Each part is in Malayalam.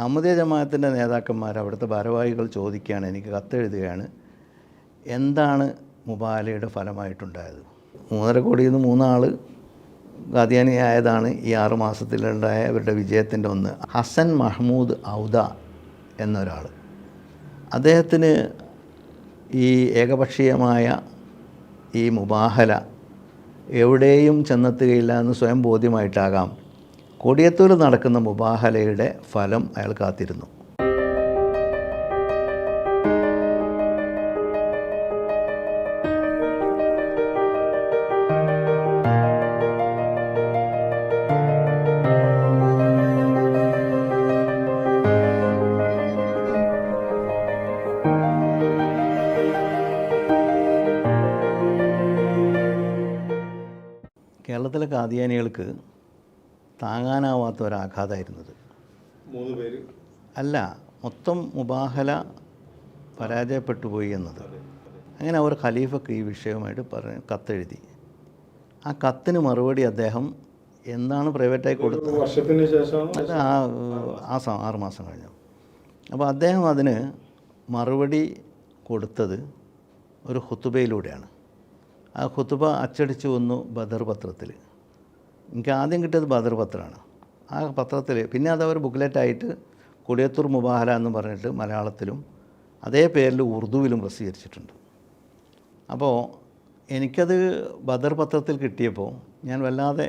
അഹമ്മദിയ ജമാഅത്തിന്റെ നേതാക്കന്മാർ അവിടുത്തെ ഭാരവാഹികൾ ചോദിക്കുകയാണ് എനിക്ക് കത്തെഴുതുകയാണ് എന്താണ് മുബാലയുടെ ഫലമായിട്ടുണ്ടായത്? മൂന്നര കോടിയിൽ നിന്ന് മൂന്നാൾ ഗാദിയാനിയായതാണ് ഈ ആറ് ഇവരുടെ വിജയത്തിന്റെ ഒന്ന്. ഹസൻ മഹ്മൂദ് ഔദ എന്നൊരാൾ അദ്ദേഹത്തിന് ഈ ഏകപക്ഷീയമായ ഈ മുബാഹല എവിടെയും ചെന്നെത്തുകയില്ല എന്ന് സ്വയം ബോധ്യമായിട്ടാകാം. കൊടിയത്തൂർ നടക്കുന്ന മുബാഹലയുടെ ഫലം അയാൾ കാത്തിരുന്നു. കേരളത്തിലെ കാദിയാനികൾക്ക് താങ്ങാനാവാത്ത ഒരാഘാതമായിരുന്നത് മൂന്ന് പേര്? അല്ല മൊത്തം മുബാഹല പരാജയപ്പെട്ടു പോയി എന്നത് അങ്ങനെ അവർ ഖലീഫക്ക് ഈ വിഷയവുമായിട്ട് പറഞ്ഞ് കത്തെഴുതി. ആ കത്തിന് മറുപടി അദ്ദേഹം എന്താണ് പ്രൈവറ്റായി കൊടുത്തത്? വർഷത്തിന് ശേഷം അത് ആ ആ ആറ് മാസം കഴിഞ്ഞു. അപ്പോൾ അദ്ദേഹം അതിന് മറുപടി കൊടുത്തത് ഒരു ഹുത്തുബയിലൂടെയാണ് ആ ഹുത്തുബ അച്ചടിച്ചു വന്നു ബദർ പത്രത്തിൽ. എനിക്ക് ആദ്യം കിട്ടിയത് ബദർ പത്രമാണ് ആ പത്രത്തിൽ പിന്നെ അത് അവർ ബുക്ക്ലെറ്റായിട്ട് കൊടിയത്തൂർ മുബാഹല എന്ന് പറഞ്ഞിട്ട് മലയാളത്തിലും അതേ പേരിൽ ഉറുദുവിലും പ്രസിദ്ധീകരിച്ചിട്ടുണ്ട്. അപ്പോൾ എനിക്കത് ബദർ പത്രത്തിൽ കിട്ടിയപ്പോൾ ഞാൻ വല്ലാതെ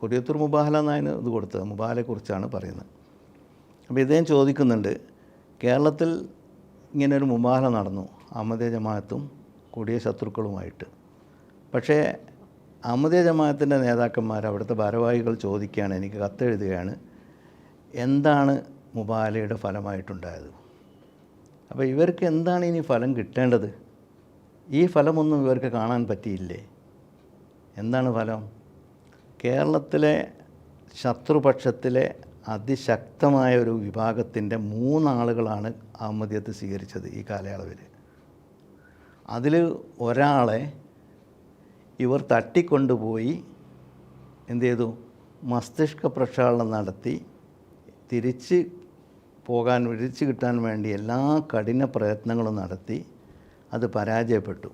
കൊടിയത്തൂർ മുബാഹല എന്നാണ് ഇത് കൊടുത്തത് മുബാഹലയെക്കുറിച്ചാണ് പറയുന്നത്. അപ്പോൾ ഇദ്ദേഹം ചോദിക്കുന്നുണ്ട് കേരളത്തിൽ ഇങ്ങനൊരു മുബാഹല നടന്നു അഹമ്മദേ ജമാഅത്തും കൊടിയ ശത്രുക്കളുമായിട്ട്. പക്ഷേ അഹമ്മദിയ ജമാഅത്തിന്റെ നേതാക്കന്മാർ അവിടുത്തെ ഭാരവാഹികൾ ചോദിക്കുകയാണ് എനിക്ക് കത്തെഴുതുകയാണ് എന്താണ് മുബാലയുടെ ഫലമായിട്ടുണ്ടായത്? അപ്പോൾ ഇവർക്ക് എന്താണ് ഇനി ഫലം കിട്ടേണ്ടത്? ഈ ഫലമൊന്നും ഇവർക്ക് കാണാൻ പറ്റിയില്ലേ? എന്താണ് ഫലം? കേരളത്തിലെ ശത്രുപക്ഷത്തിലെ അതിശക്തമായ ഒരു വിഭാഗത്തിന്റെ മൂന്നാളുകളാണ് അഹമ്മദിയത്ത് സ്വീകരിച്ചത് ഈ കാലയളവിൽ. അതിൽ ഒരാളെ ഇവർ തട്ടിക്കൊണ്ടുപോയി എന്ത് ചെയ്തു? മസ്തിഷ്ക പ്രക്ഷാളനം നടത്തി. തിരിച്ച് പോകാൻ വിരിച്ചു കിട്ടാൻ വേണ്ടി എല്ലാ കഠിന പ്രയത്നങ്ങളും നടത്തി. അത് പരാജയപ്പെട്ടു.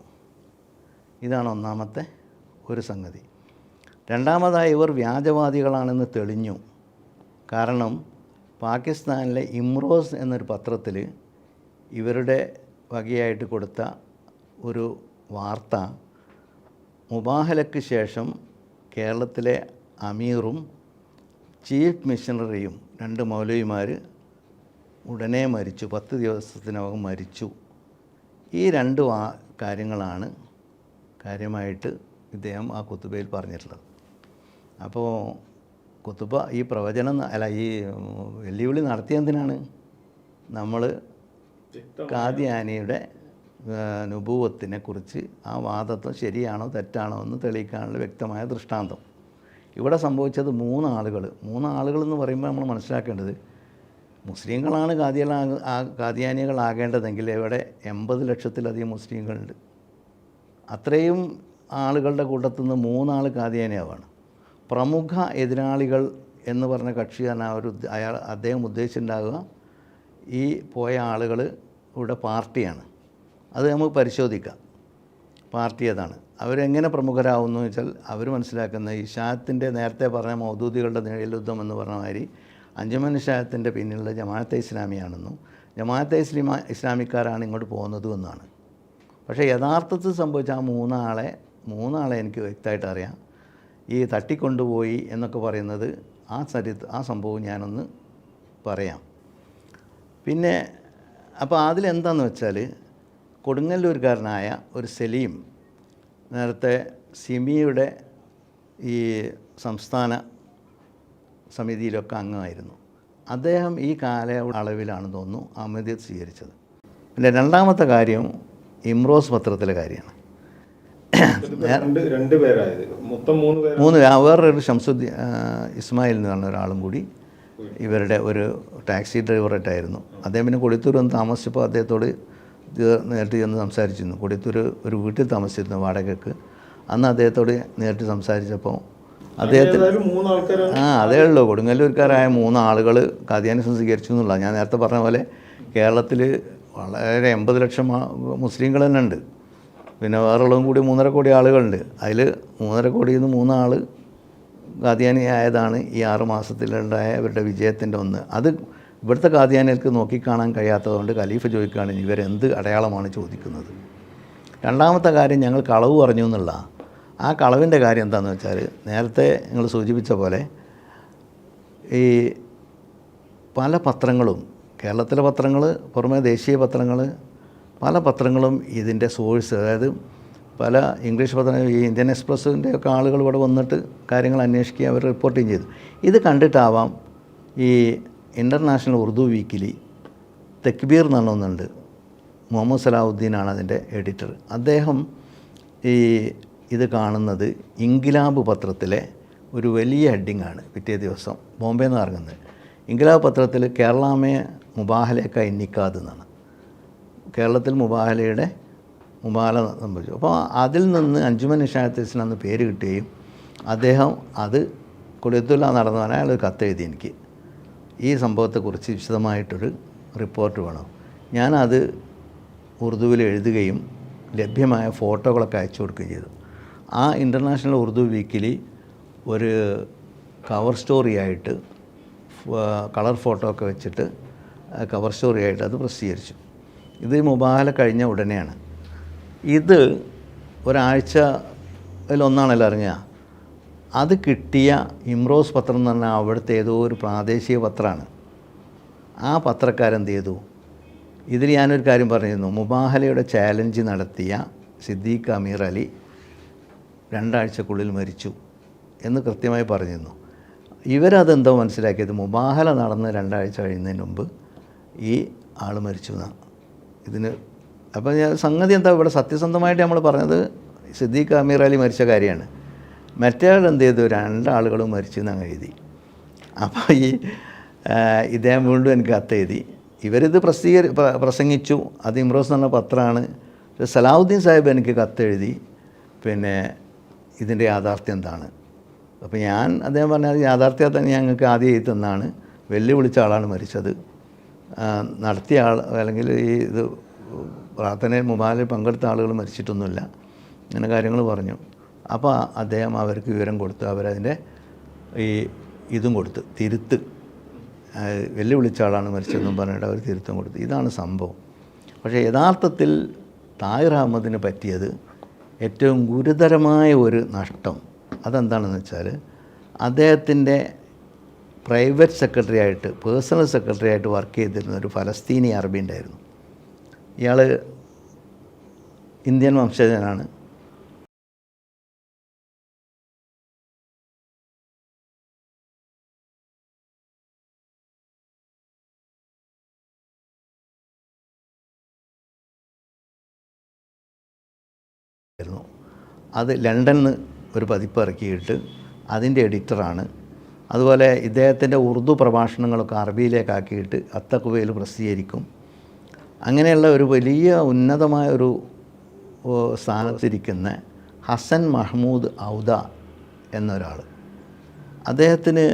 ഇതാണ് ഒന്നാമത്തെ ഒരു സംഗതി. രണ്ടാമതായി ഇവർ വ്യാജവാദികളാണെന്ന് തെളിഞ്ഞു. കാരണം പാകിസ്ഥാനിലെ ഇമ്രോസ് എന്നൊരു പത്രത്തിൽ ഇവരുടെ വകയായിട്ട് കൊടുത്ത ഒരു വാർത്ത മുബാഹലയ്ക്ക് ശേഷം കേരളത്തിലെ അമീറും ചീഫ് മിഷണറിയും രണ്ട് മൗലവിമാർ ഉടനെ മരിച്ചു. പത്ത് ദിവസത്തിനകം മരിച്ചു. ഈ രണ്ട് വാ കാര്യങ്ങളാണ് കാര്യമായിട്ട് ഇദ്ദേഹം ആ കുത്തുബയിൽ പറഞ്ഞിട്ടുള്ളത്. അപ്പോൾ കുത്തുബ ഈ പ്രവചനം അല്ല ഈ വെല്ലുവിളി നടത്തിയെന്തിനാണ് നമ്മൾ കാദിയാനിയുടെ നുപൂവത്തിനെ കുറിച്ച് ആ വാദത്വം ശരിയാണോ തെറ്റാണോ എന്ന് തെളിയിക്കാനുള്ള വ്യക്തമായ ദൃഷ്ടാന്തം. ഇവിടെ സംഭവിച്ചത് മൂന്നാളുകൾ. മൂന്നാളുകൾ എന്ന് പറയുമ്പോൾ നമ്മൾ മനസ്സിലാക്കേണ്ടത് മുസ്ലിങ്ങളാണ് കാദിയലാ കാദിയാനികളാകേണ്ടതെങ്കിൽ ഇവിടെ എൺപത് ലക്ഷത്തിലധികം മുസ്ലിങ്ങളുണ്ട്. അത്രയും ആളുകളുടെ കൂട്ടത്തിൽ നിന്ന് മൂന്നാൾ കാദിയാനിയാവാണ് പ്രമുഖ എതിരാളികൾ എന്ന് പറഞ്ഞ കക്ഷി തന്നെ അവർ അയാൾ അദ്ദേഹം ഉദ്ദേശിച്ചിട്ടുണ്ടാകുക ഈ പോയ ആളുകൾ ഇവിടെ പാർട്ടിയാണ്. അത് നമുക്ക് പരിശോധിക്കാം. പാർട്ടി ഏതാണ്? അവരെങ്ങനെ പ്രമുഖരാകുന്നു വെച്ചാൽ അവർ മനസ്സിലാക്കുന്ന ഈ ഷാത്തിന്റെ നേരത്തെ പറഞ്ഞ മൗദൂദികളുടെ നിഴലുദ്ധം എന്ന് പറഞ്ഞ മാതിരി അഞ്ചുമൻ ഷാത്തിന്റെ പിന്നിലുള്ള ജമാഅത്തെ ഇസ്ലാമിയാണെന്നും ജമാഅത്തെ ഇസ്ലിമ ഇസ്ലാമിക്കാരാണ് ഇങ്ങോട്ട് പോകുന്നതും എന്നാണ്. പക്ഷേ യഥാർത്ഥത്തിൽ സംഭവിച്ച ആ മൂന്നാളെ മൂന്നാളെ എനിക്ക് വ്യക്തമായിട്ട് അറിയാം. ഈ തട്ടിക്കൊണ്ടുപോയി എന്നൊക്കെ പറയുന്നത് ആ ചരിത്ര ആ സംഭവം ഞാനൊന്ന് പറയാം. പിന്നെ അപ്പോൾ അതിലെന്താന്ന് വെച്ചാൽ കൊടുങ്ങല്ലൂർക്കാരനായ ഒരു സലീം നേരത്തെ സിമിയുടെ ഈ സംസ്ഥാന സമിതിയിലൊക്കെ അംഗമായിരുന്നു. അദ്ദേഹം ഈ കാല അളവിലാണെന്ന് തോന്നുന്നു അഹമ്മദിയത്ത് സ്വീകരിച്ചത്. പിന്നെ രണ്ടാമത്തെ കാര്യം ഇംറോസ് പത്രത്തിലെ കാര്യമാണ്. മൂന്ന് വേറൊരു ഷംസുദ്ദീൻ ഇസ്മായിൽ എന്ന് പറഞ്ഞ ഒരാളും കൂടി ഇവരുടെ ഒരു ടാക്സി ഡ്രൈവറായിട്ടായിരുന്നു അദ്ദേഹം പിന്നെ കൊളിത്തൂർ വന്ന് താമസിച്ചപ്പോൾ അദ്ദേഹത്തോട് നേരിട്ട് ചെന്ന് സംസാരിച്ചിരുന്നു. കൊടിയത്തൂർ ഒരു വീട്ടിൽ താമസിച്ചിരുന്നു വാടകയ്ക്ക് അന്ന് അദ്ദേഹത്തോട് നേരിട്ട് സംസാരിച്ചപ്പോൾ അദ്ദേഹത്തിന് ആ അതേ ഉള്ളൂ. കൊടുങ്ങല്ലൂർക്കാരായ മൂന്ന് ആളുകൾ കാദ്യാനിസം സ്വീകരിച്ചു എന്നുള്ള ഞാൻ നേരത്തെ പറഞ്ഞ പോലെ കേരളത്തിൽ വളരെ എൺപത് ലക്ഷം മുസ്ലിങ്ങൾ തന്നെ ഉണ്ട്. പിന്നെ വേറുള്ളതും കൂടി മൂന്നര കോടി ആളുകളുണ്ട്. അതിൽ മൂന്നര കോടിയിൽ നിന്ന് മൂന്നാൾ ഗാദിയാനി ആയതാണ് ഈ ആറ് മാസത്തിലുണ്ടായ അവരുടെ വിജയത്തിന്റെ ഒന്ന്. അത് ഇവിടുത്തെ കാദ്യാനികൾക്ക് നോക്കിക്കാണാൻ കഴിയാത്തതുകൊണ്ട് ഖലീഫ ചോദിക്കുകയാണ് ഇവരെന്ത് അടയാളമാണ് ചോദിക്കുന്നത്? രണ്ടാമത്തെ കാര്യം ഞങ്ങൾ കളവ് പറഞ്ഞു എന്നുള്ള ആ കളവിന്റെ കാര്യം എന്താണെന്ന് വെച്ചാൽ നേരത്തെ നിങ്ങൾ സൂചിപ്പിച്ച പോലെ ഈ പല പത്രങ്ങളും കേരളത്തിലെ പത്രങ്ങൾ പുറമെ ദേശീയ പത്രങ്ങൾ പല പത്രങ്ങളും ഇതിന്റെ സോഴ്സ് അതായത് പല ഇംഗ്ലീഷ് പത്രങ്ങൾ ഈ ഇന്ത്യൻ എക്സ്പ്രസ്സിന്റെ ഒക്കെ ആളുകൾ ഇവിടെ വന്നിട്ട് കാര്യങ്ങൾ അന്വേഷിക്കുകയും അവർ റിപ്പോർട്ടിങ് ചെയ്തു. ഇത് കണ്ടിട്ടാവാം ഈ ഇന്റർനാഷണൽ ഉറുദു വീക്കിലി തെക്ബീർ എന്ന് പറഞ്ഞൊന്നുണ്ട് മുഹമ്മദ് സലാഹുദ്ദീനാണ് അതിന്റെ എഡിറ്റർ അദ്ദേഹം ഈ ഇത് കാണുന്നത് ഇൻകിലാബ് പത്രത്തിലെ ഒരു വലിയ ഹെഡിങ്ങാണ് പിറ്റേ ദിവസം. ബോംബെ നിന്ന് ഇറങ്ങുന്നത് ഇൻകിലാബ് പത്രത്തിൽ കേരളാമയെ മുബാഹലേക്ക എന്നിക്കാത് എന്നാണ് കേരളത്തിൽ മുബാഹലയുടെ മുബാല സംഭവിച്ചു. അപ്പോൾ അതിൽ നിന്ന് അഞ്ചുമൻ നിഷായത്തിൽ അന്ന് പേര് കിട്ടുകയും അദ്ദേഹം അത് കൊടിയത്തുള്ള നടന്നവനെ അയാൾ കത്തെഴുതി എനിക്ക്. ഈ സംഭവത്തെക്കുറിച്ച് വിശദമായിട്ടൊരു റിപ്പോർട്ട് വേണം. ഞാനത് ഉറുദുവിൽ എഴുതുകയും ലഭ്യമായ ഫോട്ടോകളൊക്കെ അയച്ചു കൊടുക്കുകയും ചെയ്തു. ആ ഇന്റർനാഷണൽ ഉറുദു വീക്കിലി ഒരു കവർ സ്റ്റോറിയായിട്ട് കളർ ഫോട്ടോ ഒക്കെ വെച്ചിട്ട് കവർ സ്റ്റോറിയായിട്ട് അത് പ്രസിദ്ധീകരിച്ചു. ഇത് മുബാല കഴിഞ്ഞ ഉടനെയാണ്. ഇത് ഒരാഴ്ച ഒന്നാണല്ലോ അത് കിട്ടിയ ഇംറോസ് പത്രം എന്ന് പറഞ്ഞാൽ അവിടുത്തെ ഏതോ ഒരു പ്രാദേശിക പത്രമാണ്. ആ പത്രക്കാരെന്ത് ചെയ്തു? ഇതിൽ ഞാനൊരു കാര്യം പറഞ്ഞിരുന്നു. മുബാഹലയുടെ ചാലഞ്ച് നടത്തിയ സിദ്ദീഖ് അമീർ അലി രണ്ടാഴ്ചക്കുള്ളിൽ മരിച്ചു എന്ന് കൃത്യമായി പറഞ്ഞിരുന്നു. ഇവരതെന്തോ മനസ്സിലാക്കിയത്? മുബാഹല നടന്ന് രണ്ടാഴ്ച കഴിയുന്നതിന് മുമ്പ് ഈ ആൾ മരിച്ചു എന്നാണ്. ഇതിന് അപ്പോൾ ഞാൻ സംഗതി എന്താ? ഇവിടെ സത്യസന്ധമായിട്ട് നമ്മൾ പറഞ്ഞത് സിദ്ദീഖ് അമീർ അലി മരിച്ച കാര്യമാണ്. മറ്റേ ആൾ എന്ത് ചെയ്തു രണ്ടാളുകളും മരിച്ചു എന്നങ്ങ് എഴുതി. അപ്പോൾ ഈ ഇദ്ദേഹം വീണ്ടും എനിക്ക് കത്തെഴുതി. ഇവരിത് പ്രസിദ്ധീകരി പ്രസംഗിച്ചു. അത് ഇമ്രോസ് എന്ന പത്രമാണ്. സലാഹുദ്ദീൻ സാഹിബ് എനിക്ക് കത്തെഴുതി. പിന്നെ ഇതിന്റെ യാഥാർത്ഥ്യം എന്താണ്? അപ്പോൾ ഞാൻ അദ്ദേഹം പറഞ്ഞത് യാഥാർത്ഥ്യം തന്നെ ഞങ്ങൾക്ക് ആദ്യം എഴുതി തന്നാണ്. വെല്ലുവിളിച്ച ആളാണ് മരിച്ചത്. നടത്തിയ ആൾ അല്ലെങ്കിൽ ഈ ഇത് പ്രാർത്ഥനയിൽ മുബാലിൽ പങ്കെടുത്ത ആളുകൾ മരിച്ചിട്ടൊന്നുമില്ല. ഇങ്ങനെ കാര്യങ്ങൾ പറഞ്ഞു. അപ്പോൾ അദ്ദേഹം അവർക്ക് വിവരം കൊടുത്തു. അവരതിന്റെ ഈ ഇതും കൊടുത്ത്. തിരുത്ത്. വെല്ലുവിളിച്ച ആളാണ് മരിച്ചതെന്നും പറഞ്ഞിട്ട് അവർ തിരുത്തും കൊടുത്തു. ഇതാണ് സംഭവം. പക്ഷേ യഥാർത്ഥത്തിൽ താഹിർ അഹമ്മദിന് പറ്റിയത് ഏറ്റവും ഗുരുതരമായ ഒരു നഷ്ടം അതെന്താണെന്ന് വെച്ചാൽ അദ്ദേഹത്തിന്റെ പ്രൈവറ്റ് സെക്രട്ടറി ആയിട്ട് പേഴ്സണൽ സെക്രട്ടറി ആയിട്ട് വർക്ക് ചെയ്തിരുന്ന ഒരു ഫലസ്തീനി അറബി ഉണ്ടായിരുന്നു. ഇയാൾ ഇന്ത്യൻ വംശജനാണ്. അത് ലണ്ടനിൽ നിന്ന് ഒരു പതിപ്പ് ഇറക്കിയിട്ട് അതിന്റെ എഡിറ്ററാണ്. അതുപോലെ ഇദ്ദേഹത്തിന്റെ ഉറുദു പ്രഭാഷണങ്ങളൊക്കെ അറബിയിലേക്കാക്കിയിട്ട് അത്തക്കുവയിൽ പ്രസിദ്ധീകരിക്കും. അങ്ങനെയുള്ള ഒരു വലിയ ഉന്നതമായ ഒരു സ്ഥാനത്തിരിക്കുന്ന ഹസൻ മഹ്മൂദ് ഔദ എന്നൊരാൾ അദ്ദേഹത്തിന്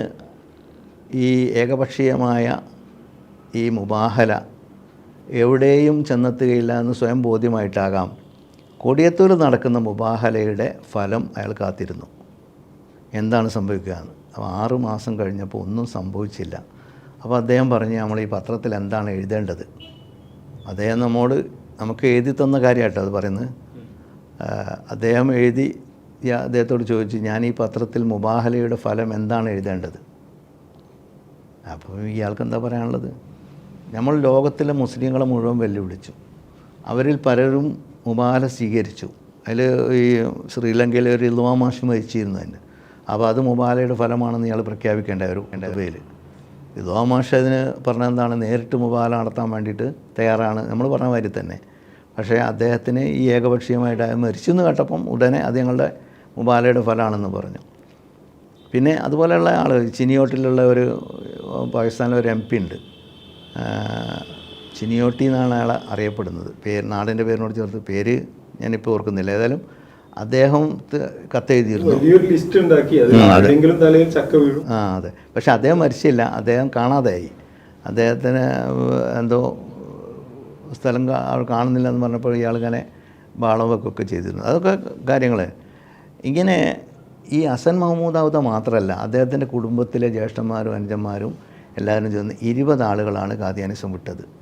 ഈ ഏകപക്ഷീയമായ ഈ മുബാഹല എവിടെയും ചെന്നെത്തുകയില്ല എന്ന് സ്വയം ബോധ്യമായിട്ടാകാം. കൊടിയത്തൂർ നടക്കുന്ന മുബാഹലയുടെ ഫലം അയാൾ കാത്തിരുന്നു. എന്താണ് സംഭവിക്കുക? എന്ന് അപ്പോൾ ആറ് മാസം കഴിഞ്ഞപ്പോൾ ഒന്നും സംഭവിച്ചില്ല. അപ്പോൾ അദ്ദേഹം പറഞ്ഞു നമ്മൾ ഈ പത്രത്തിൽ എന്താണ് എഴുതേണ്ടത്? അദ്ദേഹം നമ്മോട് നമുക്ക് എഴുതി തന്ന കാര്യമായിട്ടോ അത് പറയുന്നത്. അദ്ദേഹം എഴുതി അദ്ദേഹത്തോട് ചോദിച്ചു ഞാൻ ഈ പത്രത്തിൽ മുബാഹലയുടെ ഫലം എന്താണ് എഴുതേണ്ടത്? അപ്പോൾ ഇയാൾക്ക് എന്താ പറയാനുള്ളത്? നമ്മൾ ലോകത്തിലെ മുസ്ലിങ്ങളെ മുഴുവൻ വെല്ലുവിളിച്ചു. അവരിൽ പലരും മുബാല സ്വീകരിച്ചു. അതിൽ ഈ ശ്രീലങ്കയിലെ ഒരു ഇൽവാ മാഷ് മരിച്ചിരുന്നു തന്നെ അപ്പോൾ അത് മുബാലയുടെ ഫലമാണെന്ന് ഇയാൾ പ്രഖ്യാപിക്കേണ്ട ഒരു എന്റെ പേര് ഇൽവാ മാഷ് അതിന് പറഞ്ഞ എന്താണ്? നേരിട്ട് മുബാല നടത്താൻ വേണ്ടിയിട്ട് തയ്യാറാണ്. നമ്മൾ പറഞ്ഞ മാതിരി തന്നെ. പക്ഷേ അദ്ദേഹത്തിന് ഈ ഏകപക്ഷീയമായിട്ട് മരിച്ചു എന്ന് കേട്ടപ്പം ഉടനെ അത് ഞങ്ങളുടെ മുബാലയുടെ ഫലമാണെന്ന് പറഞ്ഞു. പിന്നെ അതുപോലെയുള്ള ആൾ ചിനിയോട്ടിലുള്ള ഒരു പാകിസ്ഥാനിലെ ഒരു എം പി ഉണ്ട്. ചിനിയോട്ടി എന്നാണ് അയാൾ അറിയപ്പെടുന്നത്. പേര് നാടിന്റെ പേരിനോട് ചേർത്ത് പേര് ഞാനിപ്പോൾ ഓർക്കുന്നില്ല. ഏതായാലും അദ്ദേഹം കത്തെഴുതിയിരുന്നു. ആ അതെ. പക്ഷെ അദ്ദേഹം മരിച്ചില്ല. അദ്ദേഹം കാണാതെയായി. അദ്ദേഹത്തിന് എന്തോ സ്ഥലം അവൾ കാണുന്നില്ല എന്ന് പറഞ്ഞപ്പോൾ ഇയാൾ ഇങ്ങനെ ബാളം വെക്കുകയൊക്കെ ചെയ്തിരുന്നു. അതൊക്കെ കാര്യങ്ങൾ. ഇങ്ങനെ ഈ അസൻ മഹമ്മൂദ് ഔദ മാത്രമല്ല അദ്ദേഹത്തിന്റെ കുടുംബത്തിലെ ജ്യേഷ്ഠന്മാരും അനുജന്മാരും എല്ലാവരും ചേർന്ന് ഇരുപത് ആളുകളാണ് കാദ്യാനിസം വിട്ടത്.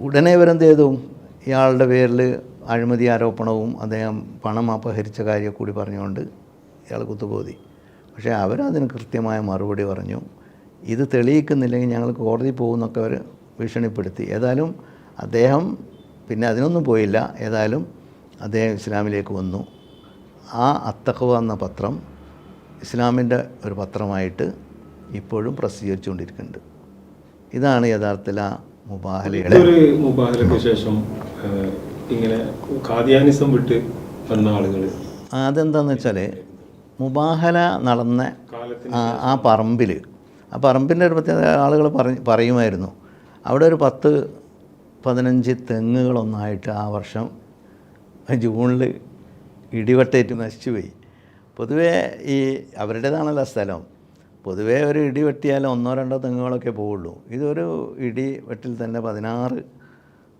ഉടനെ ഇവരെന്ത് ചെയ്തു? ഇയാളുടെ പേരിൽ അഴിമതി ആരോപണവും അദ്ദേഹം പണം അപഹരിച്ച കാര്യം കൂടി പറഞ്ഞുകൊണ്ട് ഇയാൾ കുത്തുപോതി പക്ഷേ അവരതിന് കൃത്യമായ മറുപടി പറഞ്ഞു. ഇത് തെളിയിക്കുന്നില്ലെങ്കിൽ ഞങ്ങൾ കോടതി പോകുമെന്നൊക്കെ അവർ ഭീഷണിപ്പെടുത്തി. ഏതായാലും അദ്ദേഹം പിന്നെ അതിനൊന്നും പോയില്ല. ഏതായാലും അദ്ദേഹം ഇസ്ലാമിലേക്ക് വന്നു. ആ അത്തഹവ എന്ന പത്രം ഇസ്ലാമിന്റെ ഒരു പത്രമായിട്ട് ഇപ്പോഴും പ്രസിദ്ധീകരിച്ചുകൊണ്ടിരിക്കുന്നുണ്ട്. ഇതാണ് യഥാർത്ഥത്തിൽ ആ മുബാഹലയുടെ ഒരു മുബാഹലയ്ക്ക് ശേഷം ഇങ്ങനെ ഖാദിയാനിസം വിട്ട് വന്ന ആളുകൾ അതെന്താണെന്ന് വെച്ചാൽ മുബാഹല നടന്ന ആ പറമ്പിൽ ആ പറമ്പിന്റെ ഒരു പ്രത്യേകത ആളുകൾ പറ- പറയുമായിരുന്നു. അവിടെ ഒരു പത്ത് പതിനഞ്ച് തെങ്ങുകളൊന്നായിട്ട് ആ വർഷം ജൂണിൽ ഇടിവെട്ടേറ്റ് നശിച്ചുപോയി. പൊതുവേ ഈ അവരുടേതാണല്ലോ സ്ഥലം. പൊതുവേ ഒരു ഇടി വെട്ടിയാൽ ഒന്നോ രണ്ടോ തെങ്ങുകളൊക്കെ പോവുള്ളൂ. ഇതൊരു ഇടി വെട്ടിൽ തന്നെ പതിനാറ്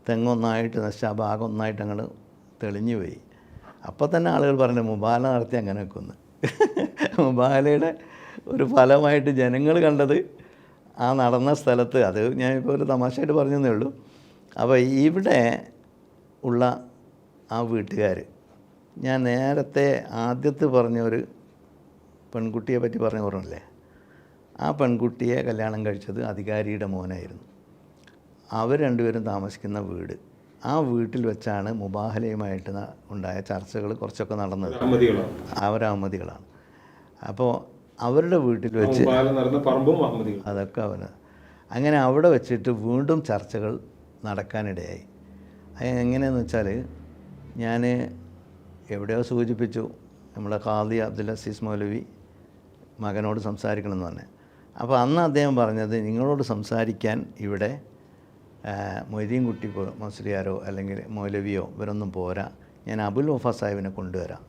തെങ്ങൊന്നായിട്ട് നശിച്ച ആ ഭാഗം ഒന്നായിട്ട് അങ്ങോട്ട് തെളിഞ്ഞു പോയി. അപ്പോൾ തന്നെ ആളുകൾ പറഞ്ഞു മുബാല നടത്തി അങ്ങനെ വെക്കുന്നു. മുബാലയുടെ ഒരു ഫലമായിട്ട് ജനങ്ങൾ കണ്ടത് ആ നടന്ന സ്ഥലത്ത് അത് ഞാനിപ്പോൾ ഒരു തമാശയായിട്ട് പറഞ്ഞതേ ഉള്ളൂ. അപ്പോൾ ഇവിടെ ഉള്ള ആ വീട്ടുകാർ ഞാൻ നേരത്തെ ആദ്യത്തെ പറഞ്ഞ ഒരു പെൺകുട്ടിയെ പറ്റി പറഞ്ഞു ഓർമ്മല്ലേ ആ പെൺകുട്ടിയെ കല്യാണം കഴിച്ചത് അധികാരിയുടെ മോനായിരുന്നു. അവർ രണ്ടുപേരും താമസിക്കുന്ന വീട്. ആ വീട്ടിൽ വെച്ചാണ് മുബാഹലയുമായിട്ട് ഉണ്ടായ ചർച്ചകൾ കുറച്ചൊക്കെ നടന്നത്. അവരഹമ്മദികളാണ് അപ്പോൾ അവരുടെ വീട്ടിൽ വെച്ച് അതൊക്കെ അവന് അങ്ങനെ അവിടെ വെച്ചിട്ട് വീണ്ടും ചർച്ചകൾ നടക്കാനിടയായി. അത് എങ്ങനെയാണെന്ന് വെച്ചാൽ ഞാൻ എവിടെയോ സൂചിപ്പിച്ചു നമ്മുടെ ഖാദി അബ്ദുൽ അസീസ് മൗലവി മകനോട് സംസാരിക്കണമെന്ന് പറഞ്ഞു. അപ്പോൾ അന്ന് അദ്ദേഹം പറഞ്ഞത് നിങ്ങളോട് സംസാരിക്കാൻ ഇവിടെ മൊയ്തീൻകുട്ടി മൊയ്തീൻ കുട്ടി അല്ലെങ്കിൽ മൗലവിയോ ഇവരൊന്നും പോരാ. ഞാൻ അബുൽ ഓഫ സാഹിബിനെ കൊണ്ടുവരാം.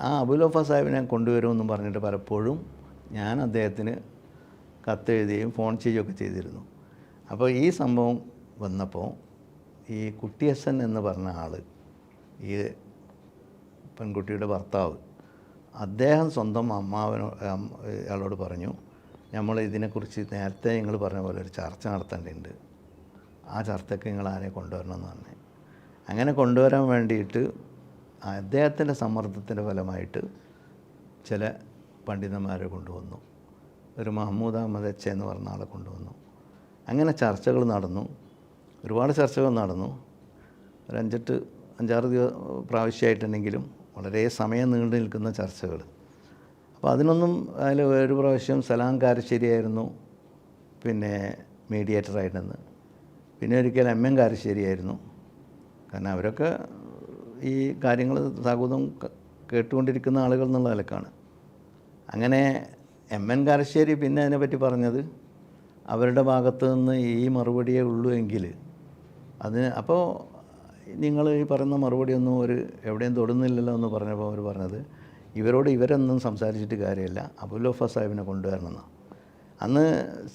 ആ അബുൽ ഓഫ സാഹിബിനെ കൊണ്ടുവരുമെന്നും പറഞ്ഞിട്ട് പലപ്പോഴും ഞാൻ അദ്ദേഹത്തിന് കത്തെഴുതുകയും ഫോൺ ചെയ്യുകയൊക്കെ ചെയ്തിരുന്നു. അപ്പോൾ ഈ സംഭവം വന്നപ്പോൾ ഈ കുട്ടിയസൻ എന്ന് പറഞ്ഞ ആൾ ഈ പെൺകുട്ടിയുടെ ഭർത്താവ് അദ്ദേഹം സ്വന്തം അമ്മാവനോ അയാളോട് പറഞ്ഞു നമ്മൾ ഇതിനെക്കുറിച്ച് നേരത്തെ നിങ്ങൾ പറഞ്ഞ പോലെ ഒരു ചർച്ച നടത്തേണ്ടതുണ്ട്. ആ ചർച്ചയ്ക്ക് നിങ്ങൾ ആരെ കൊണ്ടുവരണം എന്ന് പറഞ്ഞു. അങ്ങനെ കൊണ്ടുവരാൻ വേണ്ടിയിട്ട് അദ്ദേഹത്തിന്റെ സമ്മർദ്ദത്തിന്റെ ഫലമായിട്ട് ചില പണ്ഡിതന്മാരെ കൊണ്ടുവന്നു. ഒരു മഹമ്മൂദ് അഹമ്മദ് എച്ച് എന്ന് പറഞ്ഞ ആളെ കൊണ്ടുവന്നു. അങ്ങനെ ചർച്ചകൾ നടന്നു. ഒരുപാട് ചർച്ചകൾ നടന്നു. ഒരു അഞ്ചെട്ട് അഞ്ചാറ് ദിവ പ്രാവശ്യമായിട്ടുണ്ടെങ്കിലും വളരെ സമയം നീണ്ടു നിൽക്കുന്ന ചർച്ചകൾ. അപ്പോൾ അതിനൊന്നും അതിൽ ഒരു പ്രാവശ്യം സലാം കാരശ്ശേരിയായിരുന്നു പിന്നെ മീഡിയേറ്ററായിട്ടെന്ന്. പിന്നെ ഒരിക്കൽ എം എൻ കാരശ്ശേരിയായിരുന്നു. കാരണം അവരൊക്കെ ഈ കാര്യങ്ങൾ സൗഹൃദം കേട്ടുകൊണ്ടിരിക്കുന്ന ആളുകൾ എന്നുള്ള നിലക്കാണ്. അങ്ങനെ എം എൻ കാരശ്ശേരി പിന്നെ അതിനെപ്പറ്റി പറഞ്ഞത് അവരുടെ ഭാഗത്ത് നിന്ന് ഈ മറുപടിയേ ഉള്ളൂ എങ്കിൽ അതിന് അപ്പോൾ നിങ്ങൾ ഈ പറയുന്ന മറുപടിയൊന്നും ഒരു എവിടെയും തൊടുന്നില്ലല്ലോ എന്ന് പറഞ്ഞപ്പോൾ അവർ പറഞ്ഞത് ഇവരോട് ഇവരൊന്നും സംസാരിച്ചിട്ട് കാര്യമില്ല. അബുലോഫ സാഹിബിനെ കൊണ്ടുവരണമെന്ന്. അന്ന്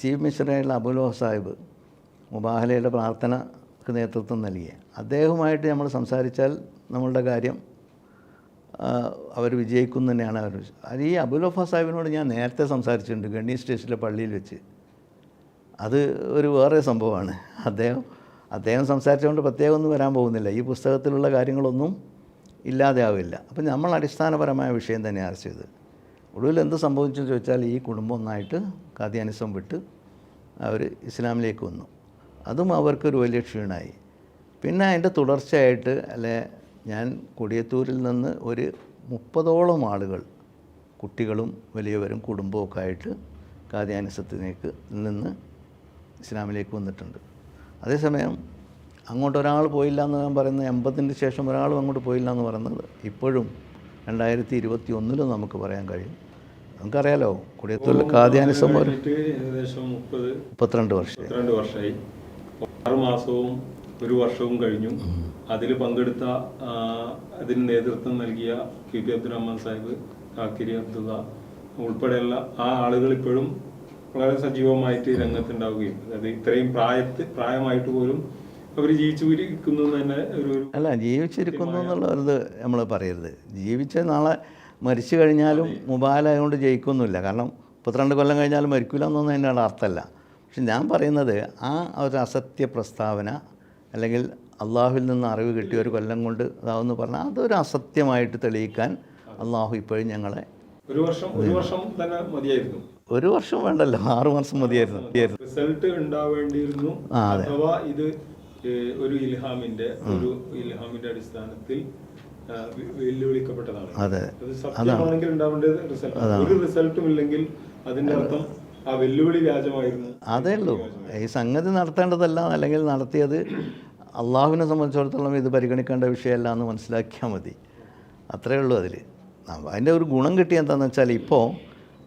ചീഫ് മിനിസ്റ്ററായിട്ടുള്ള അബുലോഫ സാഹിബ് മുബാഹലയുടെ പ്രാർത്ഥനക്ക് നേതൃത്വം നൽകിയ. അദ്ദേഹവുമായിട്ട് നമ്മൾ സംസാരിച്ചാൽ നമ്മളുടെ കാര്യം അവർ വിജയിക്കും തന്നെയാണ് അവർ അത് ഈ അബുലോഫ സാഹിബിനോട് ഞാൻ നേരത്തെ സംസാരിച്ചിട്ടുണ്ട് ഗണ്ണി സ്റ്റേഷനിലെ പള്ളിയിൽ വെച്ച്. അത് ഒരു വേറെ സംഭവമാണ്. അദ്ദേഹം അദ്ദേഹം സംസാരിച്ചുകൊണ്ട് പ്രത്യേകം ഒന്നും വരാൻ പോകുന്നില്ല. ഈ പുസ്തകത്തിലുള്ള കാര്യങ്ങളൊന്നും ഇല്ലാതെ ആവില്ല അപ്പം നമ്മൾ അടിസ്ഥാനപരമായ വിഷയം തന്നെ ചർച്ച ചെയ്ത് ഒടുവിൽ എന്ത് സംഭവിച്ചെന്ന് ചോദിച്ചാൽ ഈ കുടുംബം ഒന്നായിട്ട് കാദ്യാനിസം വിട്ട് അവർ ഇസ്ലാമിലേക്ക് വന്നു. അതും അവർക്കൊരു വലിയ ക്ഷീണമായി. പിന്നെ അതിന്റെ തുടർച്ചയായിട്ട് അല്ലെ ഞാൻ കൊടിയത്തൂരിൽ നിന്ന് ഒരു മുപ്പതോളം ആളുകൾ കുട്ടികളും വലിയവരും കുടുംബമൊക്കെ ആയിട്ട് കാദ്യാനിസത്തിലേക്ക് നിന്ന് ഇസ്ലാമിലേക്ക് വന്നിട്ടുണ്ട്. അതേസമയം അങ്ങോട്ട് ഒരാൾ പോയില്ല എന്ന് ഞാൻ പറയുന്നത് എൺപതിന്റെ ശേഷം ഒരാളും അങ്ങോട്ട് പോയില്ല എന്ന് പറയുന്നത് ഇപ്പോഴും രണ്ടായിരത്തി ഇരുപത്തി ഒന്നിലും നമുക്ക് പറയാൻ കഴിയും. നമുക്കറിയാലോ കഴിഞ്ഞിട്ട് ഏകദേശം മുപ്പത് മുപ്പത്തിരണ്ട് വർഷം രണ്ട് വർഷമായി. ആറ് മാസവും ഒരു വർഷവും കഴിഞ്ഞു. അതിൽ പങ്കെടുത്ത അതിന് നേതൃത്വം നൽകിയ കെ പി അബ്ദുറഹ്മാൻ സാഹിബ് കാക്കിരി അബ്ദുള്ള ഉൾപ്പെടെയുള്ള ആ ആളുകൾ ഇപ്പോഴും വളരെ സജീവമായിട്ട് രംഗത്തുണ്ടാവുകയും അതായത് ഇത്രയും പ്രായത്ത് പ്രായമായിട്ട് പോലും അവർ ജീവിച്ചു തന്നെ ഒരു അല്ല ജീവിച്ചിരിക്കുന്നു എന്നുള്ളത് നമ്മൾ പറയരുത്. ജീവിച്ച നാളെ മരിച്ചു കഴിഞ്ഞാലും മുബാലായതുകൊണ്ട് ജയിക്കൊന്നുമില്ല. കാരണം മുപ്പത്തിരണ്ട് കൊല്ലം കഴിഞ്ഞാലും മരിക്കില്ല എന്നൊന്നും അതിന്റെ അർത്ഥമല്ല. പക്ഷെ ഞാൻ പറയുന്നത് ആ ഒരു അസത്യ പ്രസ്താവന അല്ലെങ്കിൽ അള്ളാഹുവിൽ നിന്ന് അറിവ് കിട്ടിയ ഒരു കൊല്ലം കൊണ്ട് അതാവെന്ന് പറഞ്ഞാൽ അതൊരു അസത്യമായിട്ട് തെളിയിക്കാൻ അള്ളാഹു ഇപ്പോഴും ഞങ്ങളെ ഒരു വർഷം ഒരു വർഷം തന്നെ മതിയായിരുന്നു. ഒരു വർഷം വേണ്ടല്ലോ. ആറ് മാസം മതിയായിരുന്നു. റിസൾട്ട് ഉണ്ടാവേണ്ടിയിരുന്നു. അഥവാ ഇത് ഒരു ഇൽഹാമിന്റെ ഒരു ഇൽഹാമിന്റെ അടിസ്ഥാനത്തിൽ വെല്ലുവിളിക്കപ്പെട്ടതാണ്. അതെ. അത് സത്യമാണെങ്കിൽ ഉണ്ടാവേണ്ടത് റിസൾട്ട് ഒരു റിസൾട്ടും ഇല്ലെങ്കിൽ അതിന്റെ അർത്ഥം ആ വെല്ലുവിളി വ്യാജമായിരുന്നു. അതേ ഉള്ളൂ. ഈ സംഗതി നടത്തേണ്ടതല്ല അല്ലെങ്കിൽ നടത്തിയത് അള്ളാഹുവിനെ സംബന്ധിച്ചിടത്തോളം ഇത് പരിഗണിക്കേണ്ട വിഷയമല്ല എന്ന് മനസ്സിലാക്കിയാൽ മതി. അത്രയേ ഉള്ളൂ അതിൽ അതിന്റെ ഒരു ഗുണം കിട്ടിയ എന്താണെന്ന് വെച്ചാൽ ഇപ്പോൾ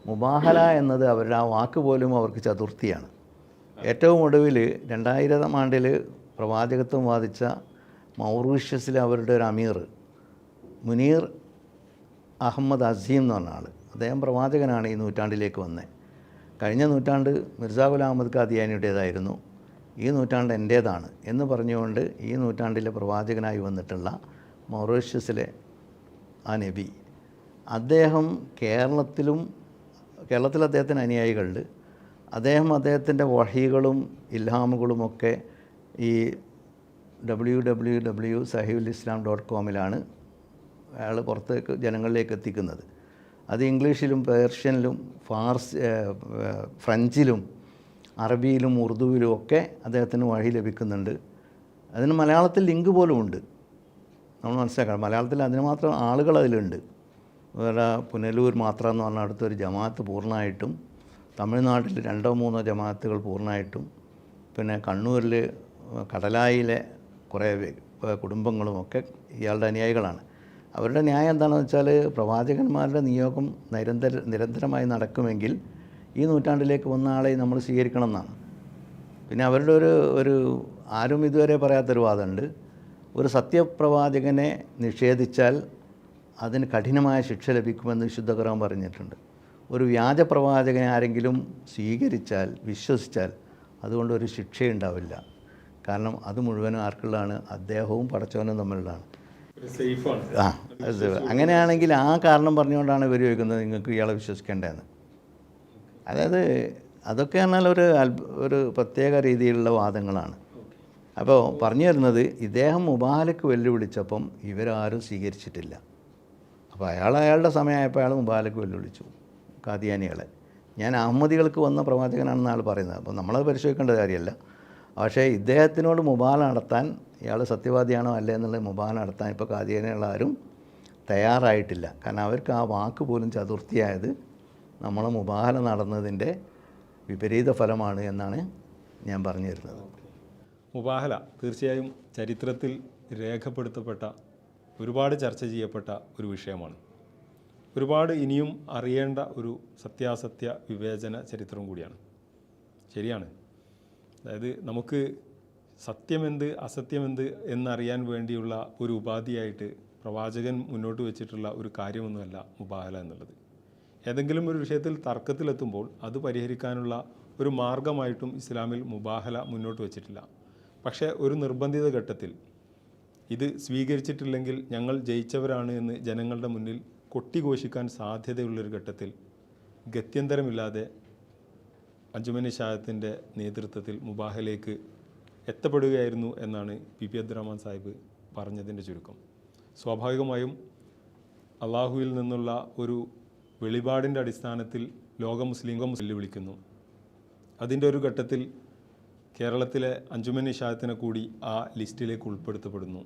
മുബാഹല എന്നത് അവരുടെ ആ വാക്ക് പോലും അവർക്ക് ചതുർത്ഥിയാണ്. ഏറ്റവും ഒടുവിൽ രണ്ടായിരം ആണ്ടിൽ പ്രവാചകത്വം വാദിച്ച മൗറീഷ്യസിലെ അവരുടെ ഒരു അമീർ മുനീർ അഹമ്മദ് അസീം എന്ന് പറഞ്ഞ ആൾ അദ്ദേഹം പ്രവാചകനാണ് ഈ നൂറ്റാണ്ടിലേക്ക് വന്നത് കഴിഞ്ഞ നൂറ്റാണ്ട് മിർസാ ഗുലാം അഹമ്മദ് ഖാദിയാനിയുടേതായിരുന്നു. ഈ നൂറ്റാണ്ട് എന്റേതാണ് എന്ന് പറഞ്ഞുകൊണ്ട് ഈ നൂറ്റാണ്ടിലെ പ്രവാചകനായി വന്നിട്ടുള്ള മൗറീഷ്യസിലെ ആ നബി. അദ്ദേഹം കേരളത്തിലും കേരളത്തിൽ അദ്ദേഹത്തിന് അനുയായികളുണ്ട്. അദ്ദേഹം അദ്ദേഹത്തിന്റെ വഹികളും ഇൽഹാമുകളുമൊക്കെ ഈ W W W Sahibul Islam dot കോമിലാണ് അയാൾ പുറത്തേക്ക് ജനങ്ങളിലേക്ക് എത്തിക്കുന്നത്. അത് ഇംഗ്ലീഷിലും പേർഷ്യനിലും ഫാർസ് ഫ്രഞ്ചിലും അറബിയിലും ഉറുദുവിലും ഒക്കെ അദ്ദേഹത്തിന് വഴി ലഭിക്കുന്നുണ്ട്. അതിന് മലയാളത്തിൽ ലിങ്ക് പോലും ഉണ്ട്. നമ്മൾ മനസ്സിലാക്കണം. മലയാളത്തിൽ അതിന് മാത്രം ആളുകൾ അതിലുണ്ട്. വേറെ പുനലൂർ മാത്രം എന്ന് പറഞ്ഞ അടുത്തൊരു ജമാഅത്ത് പൂർണമായിട്ടും തമിഴ്നാട്ടിൽ രണ്ടോ മൂന്നോ ജമാഅത്തുകൾ പൂർണമായിട്ടും പിന്നെ കണ്ണൂരിൽ കടലായിലെ കുറേ കുടുംബങ്ങളുമൊക്കെ ഇയാളുടെ അനുയായികളാണ്. അവരുടെ ന്യായം എന്താണെന്ന് വെച്ചാൽ പ്രവാചകന്മാരുടെ നിയോഗം നിരന്തര നിരന്തരമായി നടക്കുമെങ്കിൽ ഈ നൂറ്റാണ്ടിലേക്ക് വന്ന ആളെ നമ്മൾ സ്വീകരിക്കണം എന്നാണ് പിന്നെ അവരുടെ ഒരു ഒരു ആരും ഇതുവരെ പറയാത്തൊരു വാദമുണ്ട്. ഒരു സത്യപ്രവാചകനെ നിഷേധിച്ചാൽ അതിന് കഠിനമായ ശിക്ഷ ലഭിക്കുമെന്ന് വിശുദ്ധ ഖുർആൻ പറഞ്ഞിട്ടുണ്ട്. ഒരു വ്യാജ പ്രവാചകനെ ആരെങ്കിലും സ്വീകരിച്ചാൽ വിശ്വസിച്ചാൽ അതുകൊണ്ട് ഒരു ശിക്ഷയുണ്ടാവില്ല. കാരണം അത് മുഴുവനും ആർക്കുള്ളതാണ്? അദ്ദേഹവും പടച്ചവനും തമ്മിലുള്ളതാണ്. ആ അങ്ങനെയാണെങ്കിൽ ആ കാരണം പറഞ്ഞുകൊണ്ടാണ് ഇവർ ചോദിക്കുന്നത് നിങ്ങൾക്ക് ഇയാളെ വിശ്വസിക്കേണ്ടതെന്ന്. അതായത് അതൊക്കെ എന്നാൽ ഒരു ഒരു പ്രത്യേക രീതിയിലുള്ള വാദങ്ങളാണ്. അപ്പോൾ പറഞ്ഞു വരുന്നത് ഇദ്ദേഹം മുബാലക്ക് വെല്ലുവിളിച്ചപ്പം ഇവരാരും സ്വീകരിച്ചിട്ടില്ല. അപ്പോൾ അയാൾ അയാളുടെ സമയമായപ്പോൾ അയാൾ മുബാലക്ക് വെല്ലുവിളിച്ചു. കാദിയാനികളെ ഞാൻ അഹമ്മദികൾക്ക് വന്ന പ്രവാചകനാണെന്ന് ആൾ പറയുന്നത്. അപ്പോൾ നമ്മളത് പരിശോധിക്കേണ്ട കാര്യമല്ല. പക്ഷേ ഇദ്ദേഹത്തിനോട് മുബാല നടത്താൻ ഇയാൾ സത്യവാദിയാണോ അല്ലേ എന്നുള്ളത് മുബാല നടത്താൻ ഇപ്പോൾ ആരും തയ്യാറായിട്ടില്ല. കാരണം അവർക്ക് ആ വാക്ക് പോലും ചതുർത്ഥിയായത് നമ്മൾ മുബാല നടന്നതിന്റെ വിപരീത ഫലമാണ് എന്നാണ് ഞാൻ പറഞ്ഞു തരുന്നത് മുബാഹല തീർച്ചയായും ചരിത്രത്തിൽ രേഖപ്പെടുത്തപ്പെട്ട ഒരുപാട് ചർച്ച ചെയ്യപ്പെട്ട ഒരു വിഷയമാണ്. ഒരുപാട് ഇനിയും അറിയേണ്ട ഒരു സത്യാസത്യ വിവേചന ചരിത്രം കൂടിയാണ്. ശരിയാണ്. അതായത് നമുക്ക് സത്യമെന്ത് അസത്യമെന്ത് എന്നറിയാൻ വേണ്ടിയുള്ള ഒരു ഉപാധിയായിട്ട് പ്രവാചകൻ മുന്നോട്ട് വെച്ചിട്ടുള്ള ഒരു കാര്യമൊന്നുമല്ല മുബാഹല എന്നുള്ളത്. ഏതെങ്കിലും ഒരു വിഷയത്തിൽ തർക്കത്തിലെത്തുമ്പോൾ അത് പരിഹരിക്കാനുള്ള ഒരു മാർഗമായിട്ടും ഇസ്ലാമിൽ മുബാഹല മുന്നോട്ട് വെച്ചിട്ടില്ല. പക്ഷേ ഒരു നിർബന്ധിത ഘട്ടത്തിൽ ഇത് സ്വീകരിച്ചിട്ടില്ലെങ്കിൽ ഞങ്ങൾ ജയിച്ചവരാണ് എന്ന് ജനങ്ങളുടെ മുന്നിൽ കൊട്ടിഘോഷിക്കാൻ സാധ്യതയുള്ളൊരു ഘട്ടത്തിൽ ഗത്യന്തരമില്ലാതെ അഞ്ചുമനി ഷായത്തിന്റെ നേതൃത്വത്തിൽ മുബാഹലേക്ക് എത്തപ്പെടുകയായിരുന്നു എന്നാണ് പി പി അബ്ദുറഹ്മാൻ സാഹിബ് പറഞ്ഞതിന്റെ ചുരുക്കം. സ്വാഭാവികമായും അള്ളാഹുവിൽ നിന്നുള്ള ഒരു വെളിപാടിന്റെ അടിസ്ഥാനത്തിൽ ലോക മുസ്ലിം വെല്ലുവിളിക്കുന്നു അതിന്റെ ഒരു ഘട്ടത്തിൽ കേരളത്തിലെ അഞ്ചുമൻ ഷായത്തിനെ കൂടി ആ ലിസ്റ്റിലേക്ക് ഉൾപ്പെടുത്തപ്പെടുന്നു.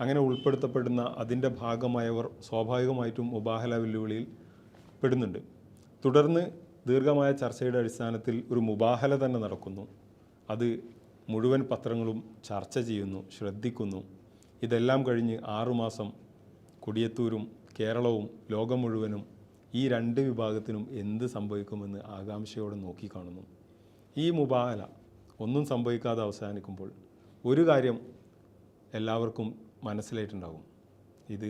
അങ്ങനെ ഉൾപ്പെടുത്തപ്പെടുന്ന അതിന്റെ ഭാഗമായവർ സ്വാഭാവികമായിട്ടും മുബാഹല വെല്ലുവിളിയിൽ പെടുന്നുണ്ട്. തുടർന്ന് ദീർഘമായ ചർച്ചയുടെ അടിസ്ഥാനത്തിൽ ഒരു മുബാഹല തന്നെ നടക്കുന്നു. അത് മുഴുവൻ പത്രങ്ങളും ചർച്ച ചെയ്യുന്നു ശ്രദ്ധിക്കുന്നു. ഇതെല്ലാം കഴിഞ്ഞ് ആറുമാസം കൊടിയത്തൂരും കേരളവും ലോകം മുഴുവനും ഈ രണ്ട് വിഭാഗത്തിനും എന്ത് സംഭവിക്കുമെന്ന് ആകാംക്ഷയോടെ നോക്കിക്കാണുന്നു. ഈ മുബാഹല ഒന്നും സംഭവിക്കാതെ അവസാനിക്കുമ്പോൾ ഒരു കാര്യം എല്ലാവർക്കും മനസ്സിലായിട്ടുണ്ടാകും. ഇത്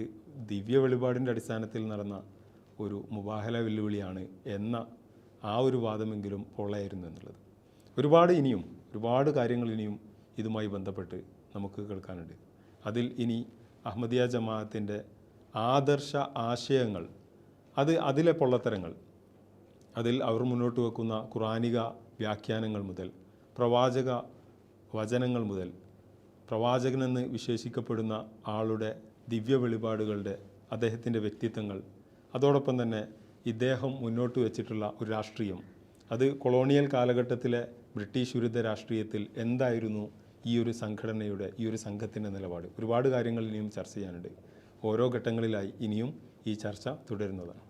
ദിവ്യ വെളിപാടിന്റെ അടിസ്ഥാനത്തിൽ നടന്ന ഒരു മുബാഹല വെല്ലുവിളിയാണ് എന്ന ആ ഒരു വാദമെങ്കിലും പൊള്ളയായിരുന്നു എന്നുള്ളത്. ഒരുപാട് ഇനിയും ഒരുപാട് കാര്യങ്ങൾ ഇനിയും ഇതുമായി ബന്ധപ്പെട്ട് നമുക്ക് കേൾക്കാനുണ്ട്. അതിൽ ഇനി അഹമ്മദിയ ജമാഅത്തിന്റെ ആദർശ ആശയങ്ങൾ അത് അതിലെ പൊള്ളത്തരങ്ങൾ അതിൽ അവർ മുന്നോട്ട് വെക്കുന്ന ഖുറാനിക വ്യാഖ്യാനങ്ങൾ മുതൽ പ്രവാചക വചനങ്ങൾ മുതൽ പ്രവാചകനെന്ന് വിശേഷിക്കപ്പെടുന്ന ആളുടെ ദിവ്യ വെളിപാടുകളുടെ അദ്ദേഹത്തിന്റെ വ്യക്തിത്വങ്ങൾ അതോടൊപ്പം തന്നെ ഇദ്ദേഹം മുന്നോട്ട് വെച്ചിട്ടുള്ള ഒരു രാഷ്ട്രീയം. അത് കൊളോണിയൽ കാലഘട്ടത്തിലെ ബ്രിട്ടീഷ് വിരുദ്ധ രാഷ്ട്രീയത്തിൽ എന്തായിരുന്നു ഈ ഒരു സംഘടനയുടെ ഈ ഒരു സംഘത്തിന്റെ നിലപാട്? ഒരുപാട് കാര്യങ്ങൾ ഇനിയും ചർച്ച ചെയ്യാനുണ്ട്. ഓരോ ഘട്ടങ്ങളിലായി ഇനിയും ഈ ചർച്ച തുടരുന്നതാണ്.